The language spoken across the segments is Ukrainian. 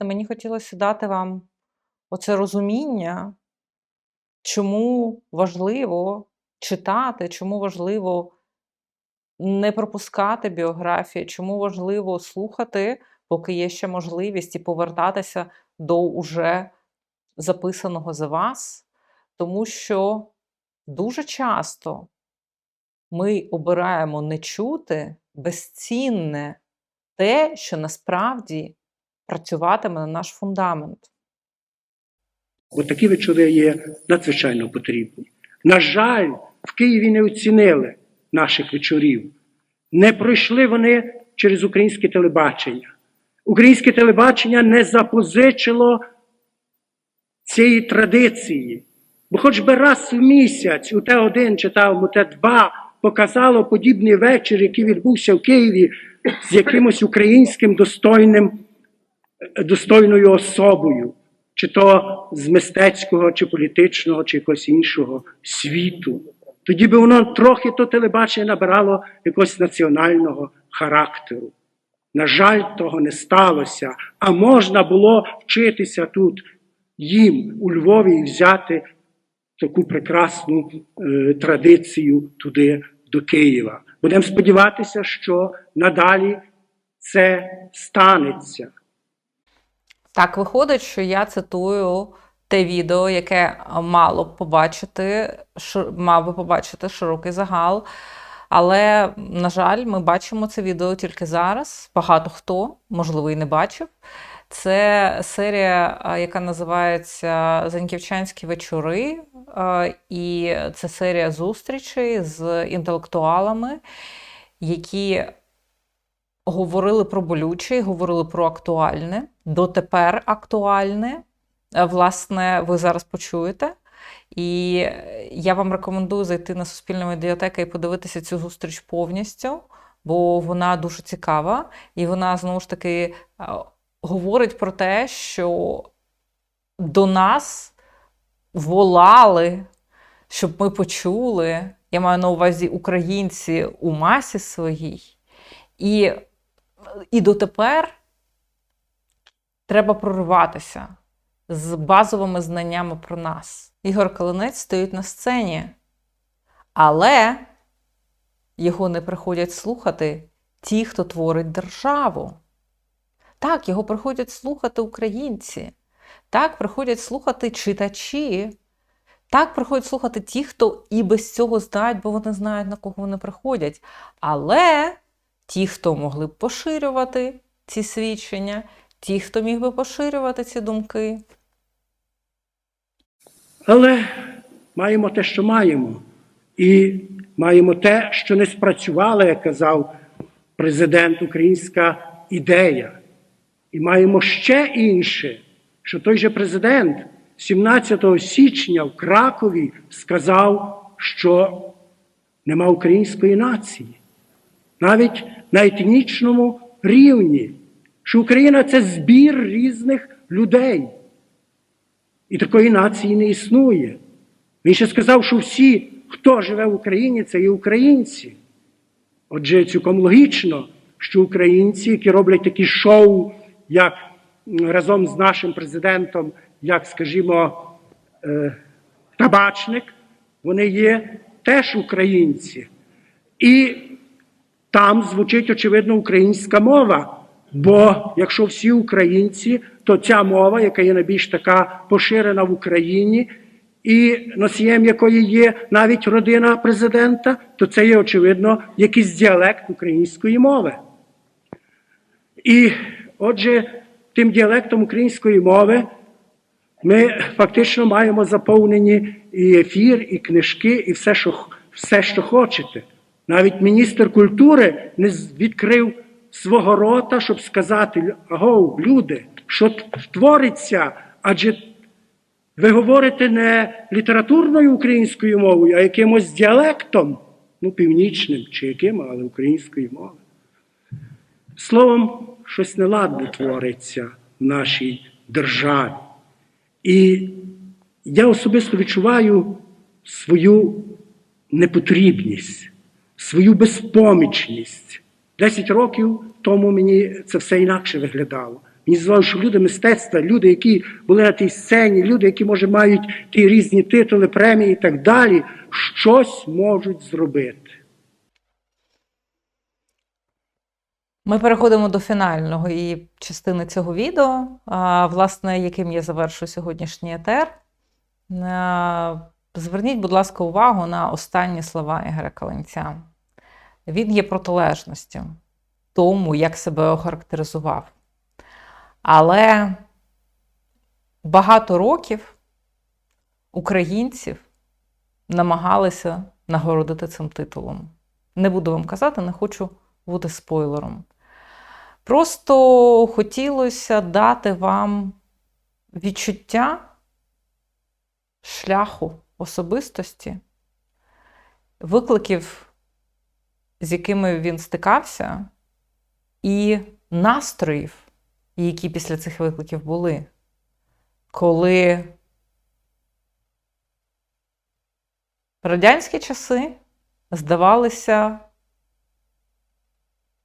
Мені хотілося дати вам оце розуміння, чому важливо читати, чому важливо не пропускати біографії, чому важливо слухати, поки є ще можливість, і повертатися до уже записаного за вас, тому що дуже часто ми обираємо не чути безцінне те, що насправді працюватиме на наш фундамент. Бо такі вечори є надзвичайно потрібні. На жаль, в Києві не оцінили наших вечорів. Не пройшли вони через українське телебачення. Українське телебачення не запозичило цієї традиції. Бо хоч би раз в місяць у Т1 чи там у Т2 показало подібний вечір, який відбувся в Києві з якимось українським достойним, достойною особою, чи то з мистецького, чи політичного, чи якогось іншого світу. Тоді би воно трохи то телебачення набирало якогось національного характеру. На жаль, того не сталося, а можна було вчитися тут їм у Львові і взяти таку прекрасну е, традицію туди до Києва. Будемо сподіватися, що надалі це станеться. Так виходить, що я цитую те відео, яке мало б побачити, мав би побачити широкий загал. Але, на жаль, ми бачимо це відео тільки зараз. Багато хто, можливо, і не бачив. Це серія, яка називається Заньківчанські вечори. І це серія зустрічей з інтелектуалами, які говорили про болюче, говорили про актуальне, дотепер актуальне. Е, Власне, ви зараз почуєте. І я вам рекомендую зайти на Суспільну медіатеку і подивитися цю зустріч повністю, бо вона дуже цікава, і вона знову ж таки е, говорить про те, що до нас волали, щоб ми почули. Я маю на увазі українці у масі своїй. І, і дотепер треба прориватися з базовими знаннями про нас. Ігор Калинець стоїть на сцені, але його не приходять слухати ті, хто творить державу. Так, його приходять слухати українці. Так, приходять слухати читачі. Так, приходять слухати ті, хто і без цього знають, бо вони знають, на кого вони приходять. Але ті, хто могли б поширювати ці свідчення, ті, хто міг би поширювати ці думки, Але маємо те, що маємо. І маємо те, що не спрацювала, як казав президент, українська ідея. І маємо ще інше, що той же президент 17 січня в Кракові сказав, що нема української нації. Навіть на етнічному рівні, що Україна це збір різних людей. І такої нації не існує. Він ще сказав, що всі, хто живе в Україні, це є українці. Отже, цілком логічно, що українці, які роблять такі шоу, як разом з нашим президентом, як, скажімо, е, табачник, вони є теж українці. І там звучить, очевидно, українська мова. Бо якщо всі українці, то ця мова, яка є найбільш така поширена в Україні, і носієм якої є навіть родина президента, то це є, очевидно, якийсь діалект української мови. І отже, тим діалектом української мови ми фактично маємо заповнені і ефір, і книжки, і все, що, все, що хочете. Навіть міністр культури не відкрив свого рота, щоб сказати: агов, люди, що твориться? Адже ви говорите не літературною українською мовою, а якимось діалектом, ну, північним чи яким, але українською мовою. Словом, щось неладне твориться в нашій державі. І я особисто відчуваю свою непотрібність, свою безпомічність. Десять років тому мені це все інакше виглядало. Мені здавалося, що люди мистецтва, люди, які були на тій сцені, люди, які, може, мають ті різні титули, премії і так далі, щось можуть зробити. Ми переходимо до фінальної частини цього відео, власне, яким я завершу сьогоднішній етер. Зверніть, будь ласка, увагу на останні слова Ігоря Каленця. Він є протилежністю тому, як себе охарактеризував. Але багато років українців намагалися нагородити цим титулом. Не буду вам казати, не хочу бути спойлером. Просто хотілося дати вам відчуття шляху особистості, викликів, з якими він стикався, і настроїв, які після цих викликів були, коли радянські часи здавалися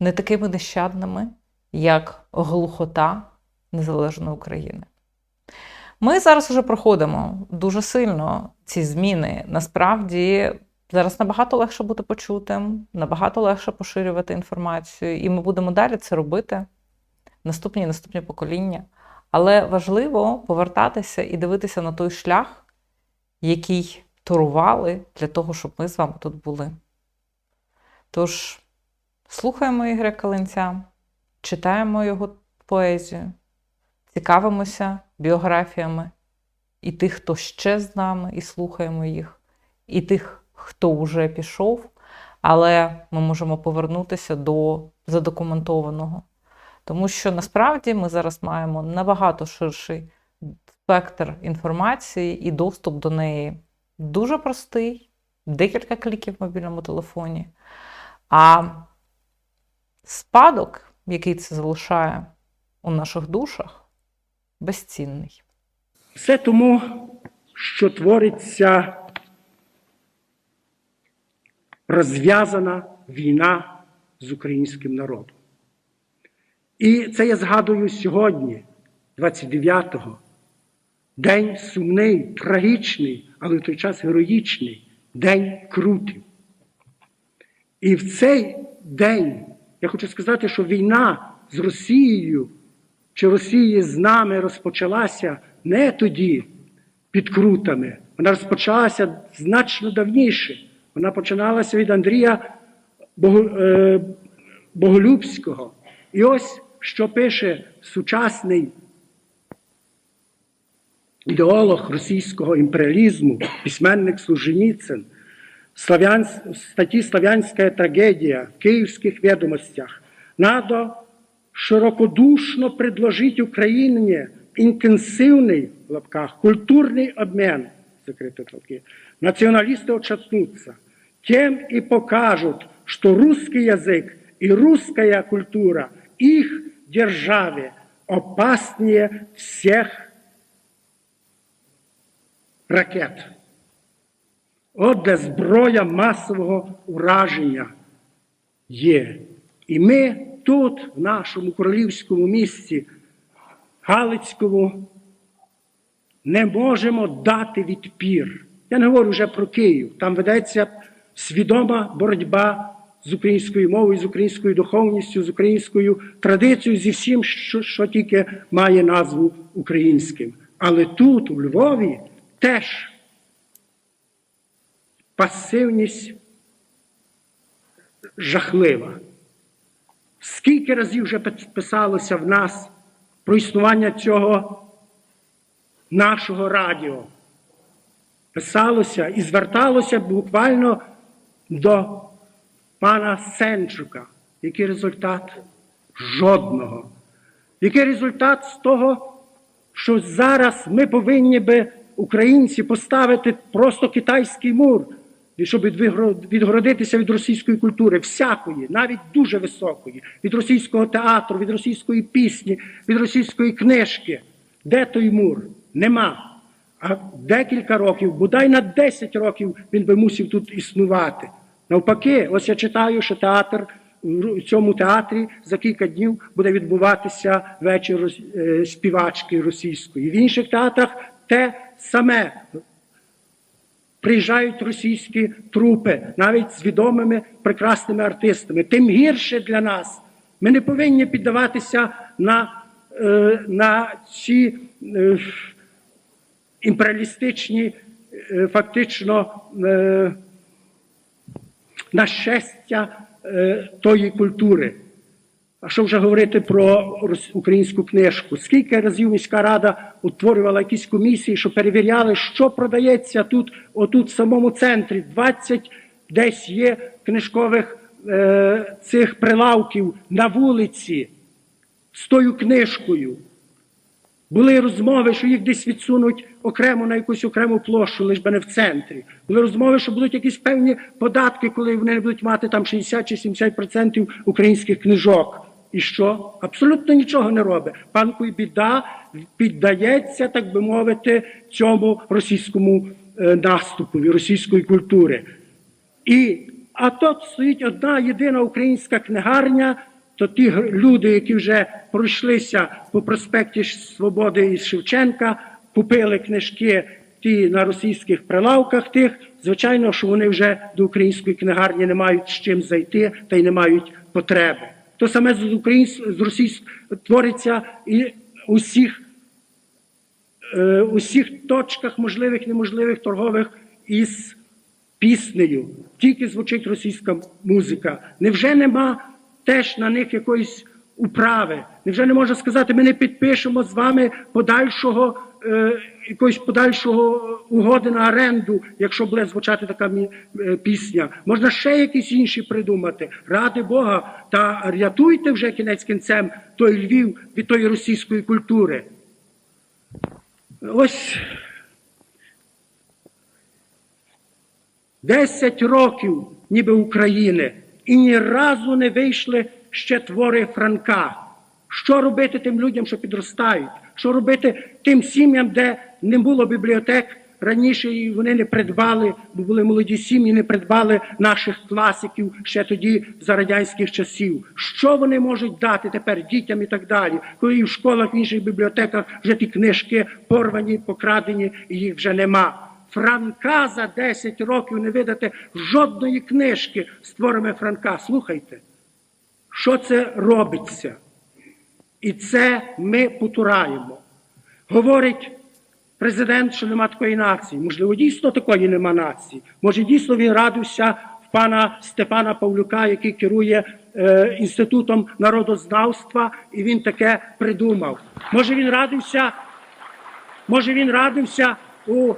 не такими нещадними, як глухота незалежної України. Ми зараз вже проходимо дуже сильно ці зміни. Насправді зараз набагато легше бути почутим, набагато легше поширювати інформацію, і ми будемо далі це робити наступні і наступні покоління. Але важливо повертатися і дивитися на той шлях, який турували для того, щоб ми з вами тут були. Тож слухаємо Ігоря Калинця, читаємо його поезію, цікавимося біографіями і тих, хто ще з нами, і слухаємо їх, і тих, хто вже пішов, але ми можемо повернутися до задокументованого. Тому що насправді ми зараз маємо набагато ширший спектр інформації і доступ до неї дуже простий, декілька кліків в мобільному телефоні. А спадок, який це залишає у наших душах, безцінний. Все тому, що твориться розв'язана війна з українським народом. І це я згадую сьогодні, 29-го, день сумний, трагічний, але в той час героїчний, день крутів. І в цей день я хочу сказати, що війна з Росією чи Росії з нами розпочалася не тоді під крутами. Вона розпочалася значно давніше. Вона починалася від Андрія Бого, е, Боголюбського. І ось що пише сучасний ідеолог російського імперіалізму, письменник Солженіцин, славян, в статті Славянська трагедія в київських відомостях. Надо широкодушно предложить Украине интенсивный, в лапках, культурный обмен, закрытые толки. Националисты отшатнутся. Тем и покажут, что русский язык и русская культура их державе опаснее всех ракет. От де зброя масового ураження є. І ми тут, в нашому королівському місті, Галицькому, не можемо дати відпір. Я не говорю вже про Київ. Там ведеться свідома боротьба з українською мовою, з українською духовністю, з українською традицією, зі всім, що, що тільки має назву українським. Але тут, у Львові, теж пасивність жахлива. Скільки разів вже писалося в нас про існування цього нашого радіо? Писалося і зверталося буквально до пана Сенчука. Який результат? Жодного. Який результат з того, що зараз ми повинні би, українці, поставити просто китайський мур, і щоб відгородитися від російської культури, всякої, навіть дуже високої, від російського театру, від російської пісні, від російської книжки. Де той мур? Нема. А декілька років, бодай на 10 років він би мусив тут існувати. Навпаки, ось я читаю, що театр в цьому театрі за кілька днів буде відбуватися вечір е, співачки російської. В інших театрах те саме. Приїжджають російські трупи, навіть з відомими прекрасними артистами. Тим гірше для нас. Ми не повинні піддаватися на, е, на ці е, імперіалістичні, е, фактично, е, нашестя е, тої культури. А що вже говорити про українську книжку? Скільки разів міська рада утворювала якісь комісії, що перевіряли, що продається тут, отут в самому центрі. 20 десь є книжкових е, цих прилавків на вулиці з тою книжкою. Були розмови, що їх десь відсунуть окремо на якусь окрему площу, лише би не в центрі. Були розмови, що будуть якісь певні податки, коли вони не будуть мати там 60 чи 70% українських книжок. І що? Абсолютно нічого не робить. Пан Куйбіда піддається, так би мовити, цьому російському е, наступові, російської культури. І, а тут стоїть одна єдина українська книгарня, то ті люди, які вже пройшлися по проспекті Свободи і Шевченка, купили книжки ті на російських прилавках тих, звичайно, що вони вже до української книгарні не мають з чим зайти та й не мають потреби. То саме з українсь... з російсь... твориться і усіх е, усіх точках можливих, неможливих торгових із піснею. Тільки звучить російська музика. Невже нема теж на них якоїсь управи? Невже не можна сказати, ми не підпишемо з вами подальшого е, якоїсь подальшого угоди на оренду, якщо буде звучати така е, пісня? Можна ще якісь інші придумати. Ради Бога, та рятуйте вже кінець кінцем той Львів від тої російської культури. Ось 10 років, ніби України, і ні разу не вийшли ще твори Франка. Що робити тим людям, що підростають? Що робити тим сім'ям, де не було бібліотек раніше, і вони не придбали, бо були молоді сім'ї, не придбали наших класиків ще тоді за радянських часів. Що вони можуть дати тепер дітям і так далі, коли і в школах, в інших бібліотеках вже ті книжки порвані, покрадені, і їх вже нема. Франка за 10 років не видати жодної книжки з творами Франка. Слухайте, що це робиться? І це ми потураємо. Говорить президент, що нема такої нації. Можливо, дійсно такої нема нації. Може, дійсно він радився в пана Степана Павлюка, який керує е, інститутом народознавства, і він таке придумав. Може, він радився Може, він радився у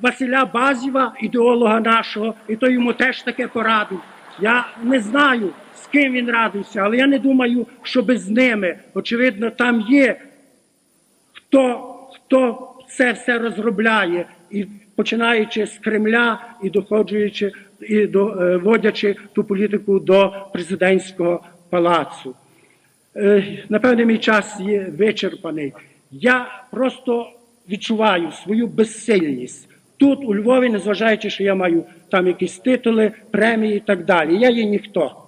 Василя Базіва, ідеолога нашого, і той йому теж таке порадив. Я не знаю, з ким він радився, але я не думаю, що без ними. Очевидно, там є хто, хто це все розробляє, і починаючи з Кремля і доходжуючи і доводячи ту політику до президентського палацу. Е, Напевне, мій час є вичерпаний. Я просто відчуваю свою безсильність. Тут, у Львові, незважаючи, що я маю там якісь титули, премії і так далі. Я є ніхто.